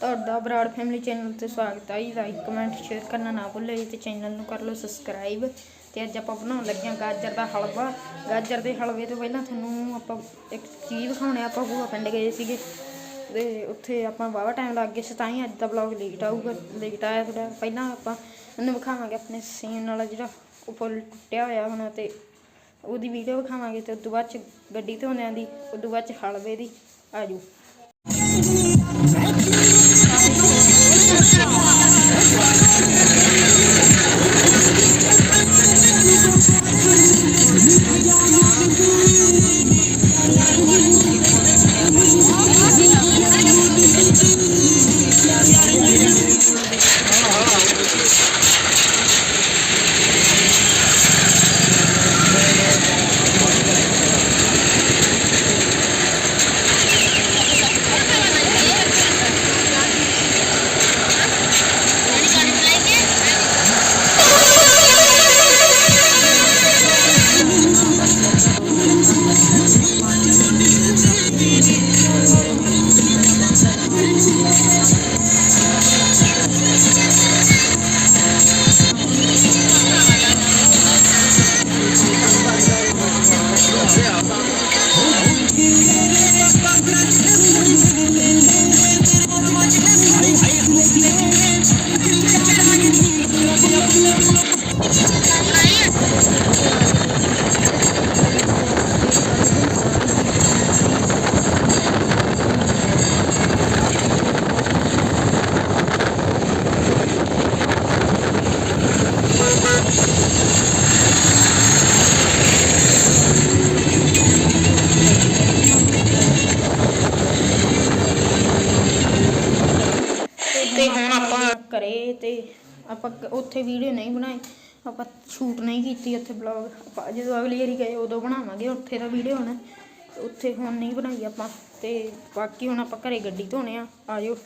ਤੁਹਾਡਾ Brar family channel ਤੇ ਸਵਾਗਤ ਹੈ ਜੀ। ਲਾਈਕ ਕਮੈਂਟ ਸ਼ੇਅਰ ਕਰਨਾ ਨਾ ਭੁੱਲੋ ਜੀ ਤੇ ਚੈਨਲ ਨੂੰ ਕਰ ਲਓ ਸਬਸਕ੍ਰਾਈਬ ਤੇ ਅੱਜ ਆਪਾਂ ਬਣਾਉਣ ਲੱਗੇ ਹਾਂ ਗਾਜਰ ਦਾ ਹਲਵਾ। ਗਾਜਰ ਦੇ ਹਲਵੇ ਤੋਂ ਪਹਿਲਾਂ ਤੁਹਾਨੂੰ ਆਪਾਂ ਇੱਕ ਚੀਜ਼ ਦਿਖਾਉਣੇ ਆਪਾਂ ਭੂਆ ਪਿੰਡ ਗਏ ਸੀਗੇ ਤੇ ਉੱਥੇ ਆਪਾਂ ਵਾਵਾ ਟਾਈਮ ਲੱਗ ਗਿਆ ਸੀ ਤਾਂ ਹੀ ਅੱਜ ਦਾ ਵਲੌਗ ਲੇਟ ਆਊਗਾ। ਲੇਟ ਆਇਆ ਥੋੜਾ ਪਹਿਲਾਂ ਆਪਾਂ ਉਹਨੂੰ ਵਿਖਾਵਾਂਗੇ ਆਪਣੇ ਸੀਨ ਵਾਲਾ ਜਿਹੜਾ ਉਹ ਫੁੱਲ ਟੁੱਟਿਆ ਹੋਇਆ ਹੁਣ ਤੇ ਉਹਦੀ ਵੀਡੀਓ ਵਿਖਾਵਾਂਗੇ ਤੇ ਉਸ ਤੋਂ ਬਾਅਦ ਚ ਗੱਡੀ ਧੋਣਿਆਂ ਦੀ ਉਸ ਤੋਂ ਬਾਅਦ ਚ ਹਲਵੇ ਦੀ। ਆਜੂ। ਤੇ ਆਪਾਂ ਉੱਥੇ ਵੀਡੀਓ ਨਹੀਂ ਬਣਾਈ ਆਪਾਂ ਸ਼ੂਟ ਨਹੀਂ ਕੀਤੀ ਉੱਥੇ ਬਲੌਗ ਆਪਾਂ ਜਦੋਂ ਅਗਲੀ ਵਾਰੀ ਗਏ ਉਦੋਂ ਬਣਾਵਾਂਗੇ, ਉੱਥੇ ਦਾ ਵੀਡੀਓ ਹੁਣ। ਉੱਥੇ ਹੁਣ ਨਹੀਂ ਬਣਾਈ ਆਪਾਂ, ਤੇ ਬਾਕੀ ਹੁਣ ਆਪਾਂ ਘਰੇ ਗੱਡੀ ਧੋਣੇ ਆ, ਆਜੋ।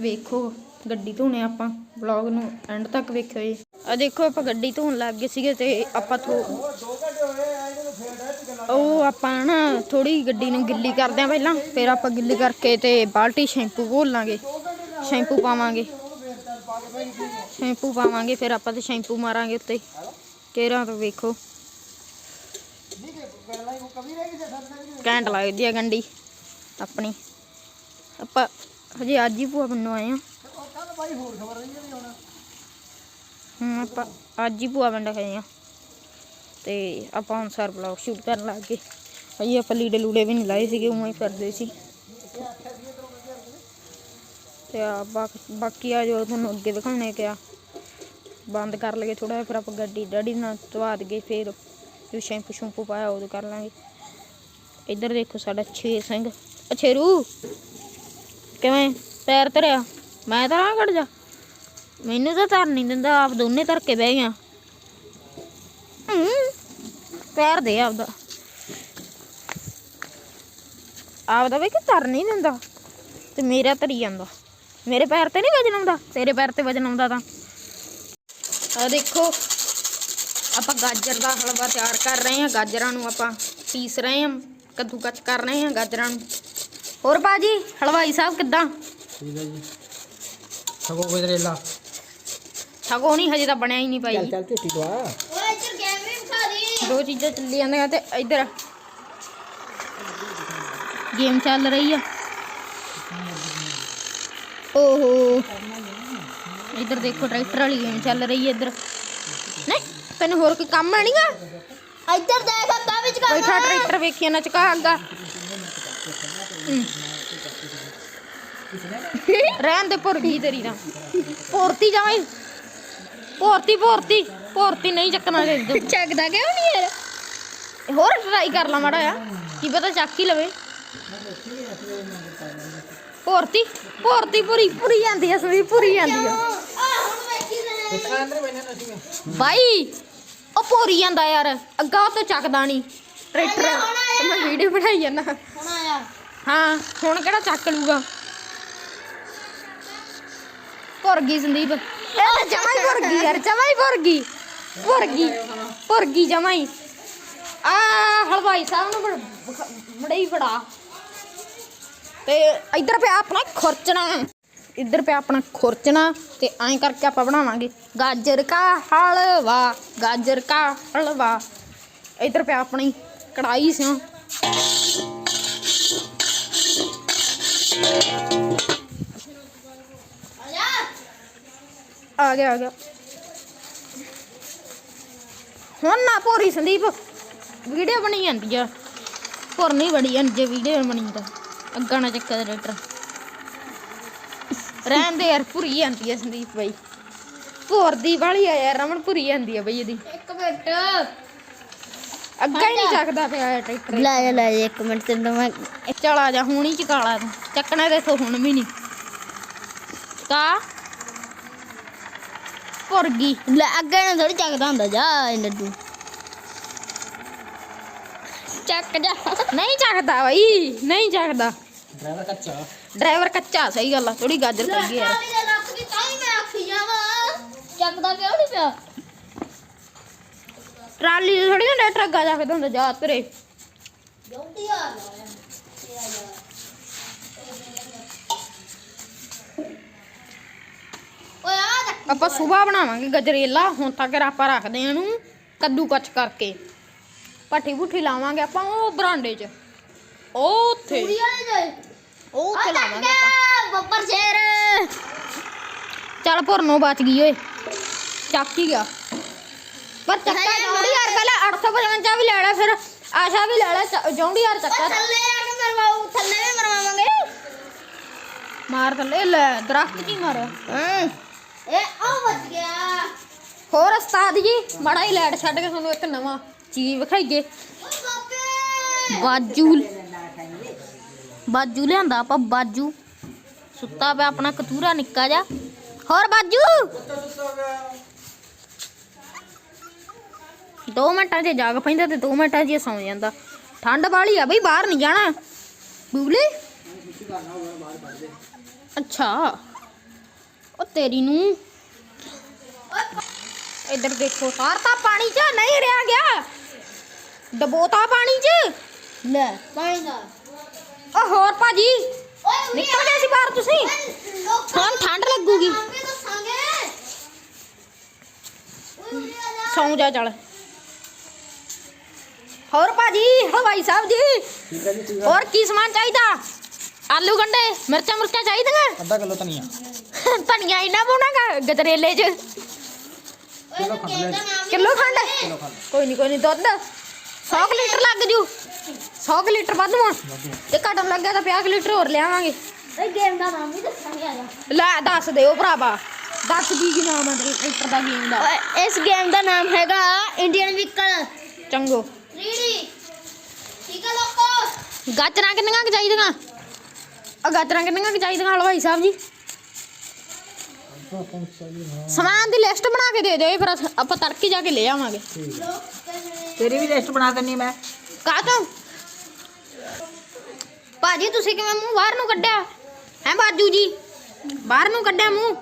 ਵੇਖੋ ਗੱਡੀ ਧੋਣੇ ਆਪਾਂ ਬਲੌਗ ਨੂੰ ਐਂਡ ਤੱਕ ਵੇਖਿਓ ਜੀ। ਆ ਦੇਖੋ ਆਪਾਂ ਗੱਡੀ ਧੋਣ ਲੱਗ ਗਏ ਸੀਗੇ ਤੇ ਆਪਾਂ ਥੋ ਉਹ ਆਪਾਂ ਨਾ ਥੋੜੀ ਗੱਡੀ ਨੂੰ ਗਿੱਲੀ ਕਰਦੇ ਆ ਪਹਿਲਾਂ, ਫਿਰ ਆਪਾਂ ਗਿੱਲੀ ਕਰਕੇ ਤੇ ਬਾਲਟੀ ਸ਼ੈਂਪੂ ਘੋਲਾਂਗੇ ਸ਼ੈਂਪੂ ਪਾਵਾਂਗੇ। ਸ਼ੈਂਪੂ ਪਾਵਾਂਗੇ, ਫਿਰ ਆਪਾਂ ਤੇ ਸ਼ੈਂਪੂ ਮਾਰਾਂਗੇ ਉੱਤੇ। ਕੇਰਾਂ ਤੋਂ ਵੇਖੋ। ਘੈਂਟ ਲੱਗਦੀ ਆ ਗੰਡੀ ਆਪਣੀ। ਆਪਾਂ ਹਜੇ ਅੱਜ ਹੀ ਭੂਆ ਪਿੰਡੋਂ ਆਏ ਆ ਹੂੰ, ਆਪਾਂ ਅੱਜ ਹੀ ਭੂਆ ਪਿੰਡ ਗਏ ਆ ਤੇ ਆਪਾਂ ਹੁਣ ਸਰ ਬਲੌਗ ਸ਼ੂਟ ਕਰਨ ਲੱਗ ਗਏ। ਅਜੀ ਆਪਾਂ ਲੀੜੇ ਲੂੜੇ ਵੀ ਨਹੀਂ ਲਾਏ ਸੀਗੇ, ਉਵੇਂ ਹੀ ਕਰਦੇ ਸੀ। ਤੇ ਆ ਬਾਕ- ਬਾਕੀ ਆ ਜੋ ਤੁਹਾਨੂੰ ਅੱਗੇ ਦਿਖਾਉਣੇ ਕਿਆ। ਬੰਦ ਕਰ ਲਗੇ ਥੋੜਾ ਫਿਰ ਆਪਾਂ ਗੱਡੀ ਡੈਡੀ ਨਾਲ ਧਵਾ ਦਈਏ, ਫਿਰ ਜੋ ਸ਼ੈਂਪੂ ਸ਼ੈਂਪੂ ਪਾਇਆ ਉਦੋਂ ਕਰ ਲਾਂਗੇ। ਇੱਧਰ ਦੇਖੋ ਸਾਡਾ ਛੇ ਸਿੰਘ। ਅਛੇਰੂ ਕਿਵੇਂ ਪੈਰ ਧਰਿਆ? ਮੈਂ ਤਾਂ ਕੱਢ ਜਾ। ਮੈਨੂੰ ਤਾਂ ਧਰ ਨਹੀਂ ਦਿੰਦਾ, ਆਪ ਦੋਨੇ ਧਰ ਕੇ ਬਹਿ ਗਿਆ ਪੈਰ ਦੇ ਆਪਦਾ। ਆਪਦਾ ਵੀ ਕਿ ਧਰ ਨਹੀਂ ਦਿੰਦਾ, ਤੇ ਮੇਰਾ ਧਰੀ ਜਾਂਦਾ। ਮੇਰੇ ਪੈਰ ਤੇ ਨਹੀਂ ਵਜਨ ਆਉਂਦਾ? ਤੇਰੇ ਪੈਰ ਤੇ ਵਜਨ ਆਉਂਦਾ ਤਾਂ। ਆ ਦੇਖੋ ਆਪਾਂ ਗਾਜਰ ਦਾ ਹਲਵਾ ਤਿਆਰ ਕਰ ਰਹੇ ਹਾਂ। ਗਾਜਰਾਂ ਨੂੰ ਆਪਾਂ ਪੀਸ ਰਹੇ ਹਾਂ ਕੱਦੂ ਕੱਚ ਕਰ ਰਹੇ ਹਾਂ ਗਾਜਰਾਂ ਨੂੰ। ਹੋਰ ਬਾਜੀ ਹਲਵਾਈ ਸਾਹਿਬ ਕਿੱਦਾਂ? ਠੀਕ ਹੈ ਜੀ। ਸਗੋ ਗਜਰੇਲਾ ਛਕੋ ਨਹੀਂ ਹਜੇ ਤਾਂ ਬਣਿਆ ਹੀ ਨਹੀਂ ਚੱਲ ਭਾਈ। ਚੱਲ ਝੂਠੀ ਦਵਾ। ਦੋ। ਚੀਜ਼ਾਂ ਚੱਲੀ ਜਾਂਦੀਆਂ ਤੇ ਇੱਧਰ। ਗੇਮ ਚੱਲ ਰਹੀ ਆ। ਓਹੋ। ਇੱਧਰ ਦੇਖੋ ਟਰੈਕਟਰ ਵਾਲੀ ਗੇਮ ਚੱਲ ਰਹੀ ਹੈ ਇੱਧਰ। ਨਹੀਂ ਤੈਨੂੰ ਹੋਰ ਕੋਈ ਕੰਮ ਨਹੀਂਗਾ ਇੱਧਰ ਦੇਖ ਅੱਗਾ ਵਿੱਚ ਕਰ ਬੈਠਾ ਟਰੈਕਟਰ ਵੇਖਿਆ ਨਾ ਚਕਾ ਅੱਗਾ। ਰਹਿਣ ਦੇ ਗਈ ਤੇਰੀ ਤਾਂ। ਭੋਰਤੀ ਜਾਵੇਂ ਭੋਰਤੀ ਭੋਰਤੀ। ਭੋਰਤੀ ਨਹੀਂ ਚੱਕਣਾ ਚਾਹੀਦਾ ਚੱਕਦਾ ਕਿਉਂ ਨਹੀਂ ਯਾਰ? ਹੋਰ ਟਰਾਈ ਕਰ ਲਾ ਮਾੜਾ ਆ ਕੀ ਪਤਾ ਚੱਕ ਹੀ ਲਵੇ। ਭੋਰਤੀ ਭੋਰਤੀ ਪੂਰੀ ਪੂਰੀ ਜਾਂਦੀ ਆ ਸਵੀ ਪੂਰੀ ਜਾਂਦੀ ਆ। ਬਾਈ, ਉਹ ਭੋਰੀ ਜਾਂਦਾ ਯਾਰ, ਅੱਗਾ ਤੋਂ ਚੱਕਦਾ ਨਹੀਂ ਟਰੈਕਟਰ, ਤੇ ਮੈਂ ਵੀਡੀਓ ਬਣਾਈ ਜਾਂਦਾ ਹੁਣ ਹਾਂ, ਹੁਣ ਕਿਹੜਾ ਚੱਕ ਲੂਗਾ ਭੁਰ ਗਈ ਸੰਦੀਪ। ਇਹ ਤਾਂ ਜਮਾ ਹੀ ਭੁਰ ਗਈ ਯਾਰ, ਜਮਾ ਹੀ ਭੁਰ ਗਈ। ਭੁਰ ਗਈ ਭੁਰ ਗਈ ਜਮਾ ਹੀ। ਆ, ਹਲਵਾਈ ਸਾਹਿਬ ਨੂੰ ਬੜ- ਬਖ- ਤੇ ਇੱਧਰ ਪਿਆ ਆਪਣਾ ਖੁਰਚਣਾ। ਇੱਧਰ ਪਿਆ ਆਪਣਾ ਖੁਰਚਣਾ ਤੇ ਐਂ ਕਰਕੇ ਆਪਾਂ ਬਣਾਵਾਂਗੇ ਗਾਜਰ ਕਾ ਹਲਵਾ, ਗਾਜਰ ਕਾ ਹਲਵਾ। ਇੱਧਰ ਪਿਆ ਆਪਣੀ ਕੜਾਈ ਸਿਓ ਆ ਗਿਆ ਆ ਗਿਆ। ਹੁਣ ਨਾ ਭੋਰੀ ਸੰਦੀਪ, ਵੀਡੀਓ ਬਣੀ ਜਾਂਦੀ ਆ। ਭੁਰ ਨਹੀਂ ਬਣੀ ਜਾਂਦੀ ਜੇ ਵੀਡੀਓ ਬਣੀ ਤਾਂ। ਅੱਗਾ ਨਾ ਚੱਕਾ ਡਾਇਰੈਕਟਰ ਰਹਿਣ ਦੇ ਯਾਰ ਭੁਰੀ ਜਾਂਦੀ ਆ ਸੰਦੀਪ ਬਾਈ। ਭੋਰ ਦੀ ਵਾਲੀ ਆ ਯਾਰ ਰਮਨ ਭੁਰੀ ਜਾਂਦੀ ਆ ਬਈ ਇਹਦੀ। ਇੱਕ ਮਿੰਟ। ਅੱਗਾ ਹੀ ਨਹੀਂ ਚੱਕਦਾ ਪਿਆ ਇਹ ਟਰੈਕਟਰ। ਲੈ ਜਾ ਲੈ ਜਾ ਇੱਕ ਮਿੰਟ ਤੈਨੂੰ ਮੈਂ ਚਲ ਆ ਜਾ ਹੁਣ ਹੀ ਚਕਾਲਾ ਤੂੰ। ਚੱਕਣਾ ਤੇ ਇੱਥੋਂ ਹੁਣ ਵੀ ਨਹੀਂ। ਕਾ? ਭੁਰ ਗਈ। ਲੈ ਅੱਗੇ ਨਾ ਥੋੜੀ ਚੱਕਦਾ ਹੁੰਦਾ ਜਾ ਇਹ ਲੱਡੂ। ਚੱਕ ਜਾ। ਨਹੀਂ ਚੱਕਦਾ ਬਈ ਨਹੀਂ ਚੱਕਦਾ। ਡਰਾਈਵਰ ਕੱਚਾ। ਡਰਾਈਵਰ ਕੱਚਾ ਸਹੀ ਗੱਲ ਆ ਥੋੜੀ ਗਾਜਰ ਪੈ ਗਈ ਯਾਰ ਲੱਗ ਗਈ ਤਾਂ ਹੀ ਮੈਂ ਆਖੀ ਜਾਵਾਂ। ਚੱਕਦਾ ਕਿਉਂ ਨਹੀਂ ਪਿਆ। ਟਰਾਲੀ ਤੇ ਥੋੜੀ ਨਾ ਟਰੱਗਾ ਜਾ ਕੇ ਹੁੰਦਾ ਜਾ ਤੇਰੇ। ਜਲਦੀ ਆ ਓਏ ਆ ਜਾ ਆਪਾਂ ਸਵੇਰ ਬਣਾਵਾਂਗੇ ਗਜਰੇਲਾ ਹੁਣ ਤੱਕ ਆਪਾਂ ਰੱਖਦੇ ਆ ਇਹਨੂੰ ਕੱਦੂ ਕੱਚ ਕਰਕੇ। ਪੱਠੀ ਪੁੱਠੀ ਲਾਵਾਂਗੇ ਆਪਾਂ ਉਹ ਬਰਾਂਡੇ 'ਚ। ਉਹ ਉੱਥੇ। ਕੁੜੀ ਵਾਲੇ ਜੇ ਉਹ ਆ ਉੱਥੇ ਚੱਕ ਲਾਵਾਂਗੇ ਆਪਾਂ। ਬੱਬਰ ਸ਼ੇਰ। ਚੱਲ ਭੁਰਨੋਂ ਬਚ ਗਈ ਓਏ। ਚੱਕ ਹੀ ਗਿਆ। ਪਰ ਚੱਕਾ ਹਾਏ, ਜੌਂਡੀ ਯਾਰ ਪਹਿਲਾਂ 855 ਵੀ ਲੈ ਲੈ ਫਿਰ ਆਸ਼ਾ ਵੀ ਲੈ ਲੈ ਜੌਂਡੀ ਯਾਰ ਓ ਚੱਕਾ ਥੱਲੇ ਆ ਕੇ ਮਰਵਾਉ ਥੱਲੇ ਵੀ ਮਰਵਾਵਾਂਗੇ। ਮਾਰ ਥੱਲੇ ਲੈ ਦਰਖਤ 'ਚ ਹੀ ਮਾਰਿਆ ਹਾਂ। ਇਹ ਆ ਬਚ ਗਿਆ। ਹੋਰ ਉਸਤਾਦ ਜੀ ਮੜਾ ਹੀ ਲੈਟ ਛੱਡ ਕੇ ਤੁਹਾਨੂੰ ਇੱਕ ਨਵਾਂ ਚੀਜ਼ ਵਿਖਾਈਏ। ਓ ਬਾਬੇ ਬਾਜੂ ਬਾਜੂ ਲਿਆਂਦਾ ਆਪਾਂ ਬਾਜੂ ਸੁੱਤਾ ਪਿਆ ਆਪਣਾ ਕਤੂਰਾ ਨਿੱਕਾ ਜਾ ਹੋਰ ਬਾਜੂ 2 ਮਿੰਟਾਂ 'ਚ ਜਾਗ ਪੈਂਦਾ ਤੇ 2 ਮਿੰਟਾਂ 'ਚ ਹੀ ਸੌਂ ਜਾਂਦਾ ਠੰਡ ਵਾਲੀ ਆ ਬਈ ਬਾਹਰ ਨਹੀਂ ਜਾਣਾ ਬੂਬਲੇ ਅੱਛਾ ਉਹ ਤੇਰੀ ਨੂੰ ਇੱਧਰ ਦੇਖੋ ਸਾਰਤਾ ਪਾਣੀ 'ਚ ਨਹੀਂ ਰਿਆ ਗਿਆ ਡਬੋਤਾ ਪਾਣੀ 'ਚ ਲੈ ਪਾਣੀ ਦਾ ਓ ਹੋਰ ਭਾਜੀ ਓਏ ਉਰੇ ਨਿਕਲ ਗਏ ਸੀ ਬਾਹਰ ਤੁਸੀਂ? ਆ। ਲੋਕਾਂ ਹੁਣ ਠੰਡ ਲੱਗੂਗੀ। ਨੂੰ ਆਪੇ ਦੱਸਾਂਗੇ। ਓਏ ਉਰੇ ਆ ਜਾ। ਸੌਂ ਜਾ ਚੱਲ। ਹੋਰ ਭਾਜੀ ਹਲਵਾਈ ਸਾਹਿਬ ਜੀ ਠੀਕ ਹੈ ਜੀ ਠੀਕ ਹੋਰ ਕੀ ਸਮਾਨ ਚਾਹੀਦਾ? ਆਲੂ ਗੰਡੇ ਮਿਰਚਾਂ ਮੁਰਚਾਂ ਚਾਹੀਦੀਆਂ? ਅੱਧਾ ਕਿਲੋ ਧਨੀਆ। ਧਨੀਆ ਇੰਨਾ ਪਾਉਣਾਗਾ ਗਜਰੇਲੇ 'ਚ। ਓਏ ਕਿਲੋ ਖੰਡ ਲੈ। ਕਿਹਦਾ ਨਾਮ ਕਿਲੋ ਖੰਡ? ਕਿਲੋ ਖੰਡ ਕੋਈ ਨਹੀਂ ਕੋਈ ਨਹੀਂ ਦੁੱਧ। 100 ਕੁ ਲੀਟਰ ਲੱਗ ਜੂ। 100 ਕੁ ਲੀਟਰ ਵੱਧ ਮਾ ਵਾਧੂ ਤੇ ਘਟਣ ਲੱਗਿਆ ਤਾਂ 50 ਕੁ ਲੀਟਰ ਹੋਰ ਲਿਆਵਾਂਗੇ ਓਏ ਗੇਮ ਦਾ ਨਾਮ ਵੀ ਦੱਸਾਂਗੇ ਆ ਜਾ ਲੈ ਦੱਸ ਦਿਓ ਭਰਾਵਾ ਦੱਸ ਦੀ ਕੀ ਨਾਮ ਹੈ ਲੀਟਰ ਦਾ ਗੇਮ ਦਾ ਓਏ ਇਸ ਗੇਮ ਦਾ ਨਾਮ ਹੈਗਾ ਇੰਡੀਅਨ ਵਹੀਕਲ ਚੰਗੋ 3D ਠੀਕ ਹੈ ਲੋਕੋ ਗਾਜਰਾਂ ਕਿੰਨੀਆਂ ਕੁ ਚਾਹੀਦੀਆਂ ਆ ਗਾਜਰਾਂ ਕਿੰਨੀਆਂ ਕੁ ਚਾਹੀਦੀਆਂ ਹਲਵਾਈ ਸਾਹਿਬ ਜੀ ਸਮਾਨ ਦੀ ਲਿਸਟ ਬਣਾ ਕੇ ਦੇ ਦਿਓ ਫਿਰ ਅਸ- ਆਪਾਂ ਤੜਕੇ ਜਾ ਕੇ ਲੈ ਆਵਾਂਗੇ ਤੇਰੀ ਵੀ ਲਿਸਟ ਬਣਾ ਦਿੰਨੀ ਮੈਂ ਕਾਹ ਤੋਂ ਭਾਜੀ ਤੁਸੀਂ ਕਿਵੇਂ ਮੂੰਹ ਬਾਹਰ ਨੂੰ ਕੱਢਿਆ? ਹੈ ਬਾਜੂ ਜੀ? ਬਾਹਰ ਨੂੰ ਕੱਢਿਆ ਮੂੰਹ?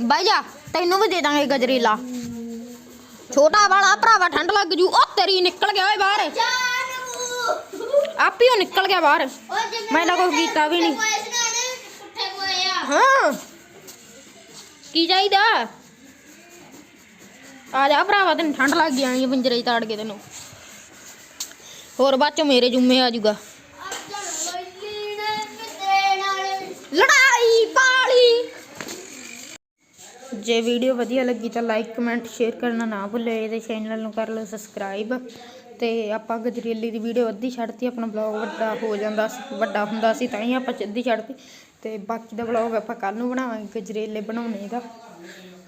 ਬਾਈ ਜਾ ਤੈਨੂੰ ਵੀ ਦੇ ਦਾਂਗੇ ਗਜਰੇਲਾ। ਛੋਟਾ ਵਾਲਾ ਭਰਾਵਾ ਠੰਡ ਲੱਗ ਜੂ। ਉਹ ਤੇਰੀ ਨਿਕਲ ਗਿਆ ਓਏ ਬਾਹਰ। ਆਪੇ ਉਹ ਨਿਕਲ ਗਿਆ ਬਾਹਰ। ਮੈਂ ਤਾਂ ਕੁਛ ਕੀਤਾ ਵੀ ਨਹੀਂ। ਹਾਂ। ਕੀ ਚਾਹੀਦਾ? ਆ ਜਾ ਭਰਾਵਾ ਤੈਨੂੰ ਠੰਡ ਲੱਗ ਜਾਣੀ ਹੈ ਪਿੰਜਰੇ 'ਚ ਤਾੜ ਕੇ ਤੈਨੂੰ। ਹੋਰ ਬਾਅਦ ਚੋਂ ਮੇਰੇ ਜੁੰਮੇ ਆ ਜੂਗਾ ਲੜਾਈ ਪਾਲੀ। ਜੇ ਵੀਡੀਓ ਵਧੀਆ ਲੱਗੀ ਤਾਂ ਲਾਈਕ ਕਮੈਂਟ ਸ਼ੇਅਰ ਕਰਨਾ ਨਾ ਭੁੱਲਿਓ ਇਹਦੇ ਚੈਨਲ ਨੂੰ ਕਰ ਲਓ ਸਬਸਕ੍ਰਾਈਬ ਤੇ ਆਪਾਂ ਗਜਰੇਲੀ ਦੀ ਵੀਡੀਓ ਅੱਧੀ ਛੱਡਤੀ, ਆਪਣਾ ਬਲੌਗ ਵੱਡਾ ਹੋ ਜਾਂਦਾ ਸੀ, ਵੱਡਾ ਹੁੰਦਾ ਸੀ ਤਾਂ ਹੀ ਆਪਾਂ ਅੱਧੀ ਛੱਡਤੀ। ਤੇ ਬਾਕੀ ਦਾ ਬਲੌਗ ਆਪਾਂ ਕੱਲ ਨੂੰ ਬਣਾਵਾਂਗੇ, ਗਜਰੇਲੇ ਬਣਾਉਣੇ ਦਾ।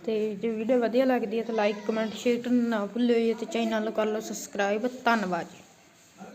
ਤੇ ਜੇ ਵੀਡੀਓ ਵਧੀਆ ਲੱਗਦੀ ਹੈ ਤਾਂ ਲਾਈਕ ਕਮੈਂਟ ਸ਼ੇਅਰ ਕਰਨਾ ਨਾ ਭੁੱਲਿਓ ਤੇ ਚੈਨਲ ਨੂੰ ਕਰ ਲਓ ਸਬਸਕ੍ਰਾਈਬ ਧੰਨਵਾਦ ਜੀ।